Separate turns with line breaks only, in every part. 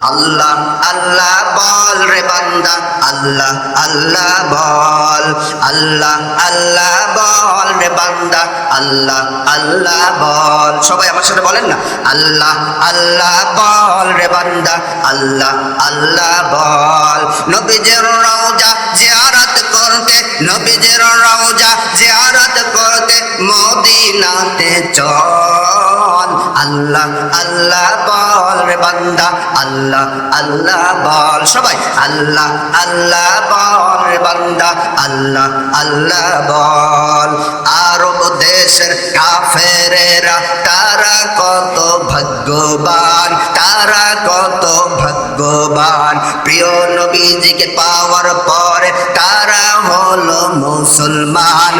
আল্লাহ আল্লাহ বল রে বান্দা। আল্লাহ আল্লাহ বল। আল্লাহ আল্লাহ বল রে বান্দা। আল্লাহ আল্লাহ বল। সবাই আমার সাথে বলেন না? আল্লাহ আল্লাহ বল রে বান্দা। আল্লাহ আল্লাহ বল। নবীজের রওজা জিয়ারত করতে, নবীজের রওজা জিয়ারত করতে মদিনাতে চল। আল্লাহ আল্লাহ বল রে বান্দা, আল্লাহ আল্লাহ বল। সবাই, আল্লাহ আল্লাহ বল রে বান্দা, আল্লাহ আল্লাহ বল। আরব দেশের কাফেরেরা, তারা কত ভাগ্যবান, তারা কত ভাগ্যবান। প্রিয় নবীজিকে পাওয়ার পরে তারা হলো মুসলমান।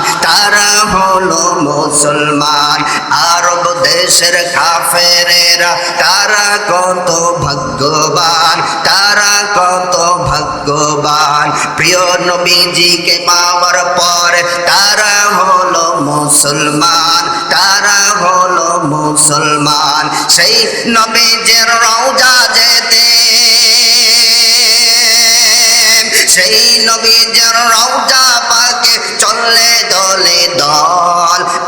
দেশের কাফেরেরা, তারা কত ভাগ্যবান, তারা কত ভাগ্যবান। প্রিয় নবীজিকে পাওয়ার পরে তারা হলো মুসলমান, তারা হলো মুসলমান। সেই নবীজের রওজা যেতে, সেই নবীজের রওজা পাকে চললে দলে দল।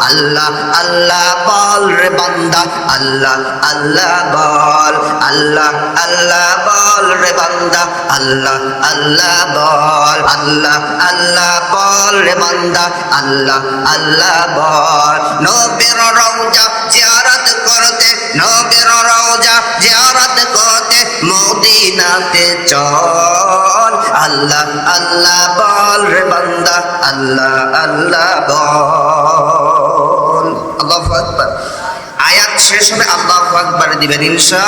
আল্লাহ আল্লাহ বল রে বান্দা, আল্লাহ আল্লাহ বল, আল্লাহ আল্লাহ বল রে বান্দা, আল্লাহ আল্লাহ বল, আল্লাহ আল্লাহ বল রে বান্দা, আল্লাহ আল্লাহ বল। নবীর রওজা জিয়ারত করতে, নবীর রওজা জিয়ারত করতে মদিনাতে চল। আল্লাহ আল্লাহ বল রে বান্দা, আল্লাহ আল্লাহ বল। শেষ হবে আল্লাহ আকবার দিবেন ইনশা